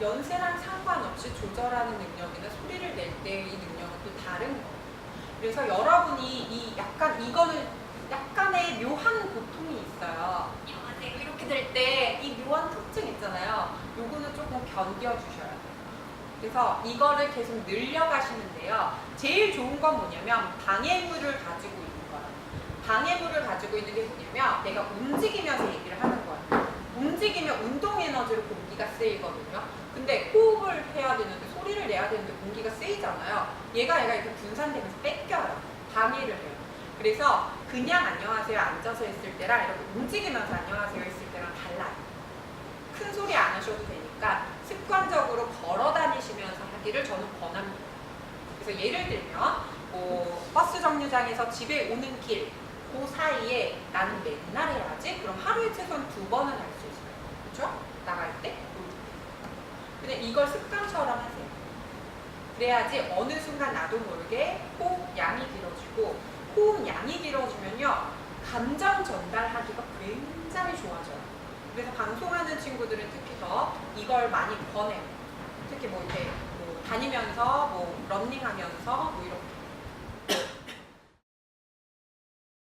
연세랑 상관없이 조절하는 능력이나 소리를 낼 때의 이 능력은 또 다른 거예요. 그래서 여러분이 이 약간 이거는 약간의 묘한 고통이 있어요. 안녕하세요 이렇게 될 때 이 묘한 특징 있잖아요. 요거는 조금 견뎌주셔야 돼요. 그래서 이거를 계속 늘려가시는데요. 제일 좋은 건 뭐냐면 방해물을 가지고 있는 거예요. 방해물을 가지고 있는 게 뭐냐면 내가 움직이면서 얘기를 하는 거예요. 움직이면 운동 에너지로 공기가 쓰이거든요. 근데 호흡을 해야 되는데 소리를 내야 되는데 공기가 쓰이잖아요. 얘가 얘가 이렇게 분산되면서 뺏겨요. 방해를 해요. 그래서 그냥 안녕하세요 앉아서 했을 때랑 이렇게 움직이면서 안녕하세요 했을 때랑 달라요. 큰 소리 안 하셔도 되니까 습관적으로 걸어 다니시면서 하기를 저는 권합니다. 그래서 예를 들면 뭐 버스 정류장에서 집에 오는 길, 그 사이에 나는 맨날 해야지. 그럼 하루에 최소한 두 번은 할 수 있어요. 그렇죠? 나갈 때. 근데 이걸 습관처럼 하세요. 그래야지 어느 순간 나도 모르게 호흡 양이 길어지고 호흡 양이 길어지면요 감정 전달하기가 굉장히 좋아져요. 그래서 방송하는 친구들은 특히 더 이걸 많이 권해요. 특히 뭐 이렇게 뭐 다니면서 뭐 런닝하면서 뭐 이렇게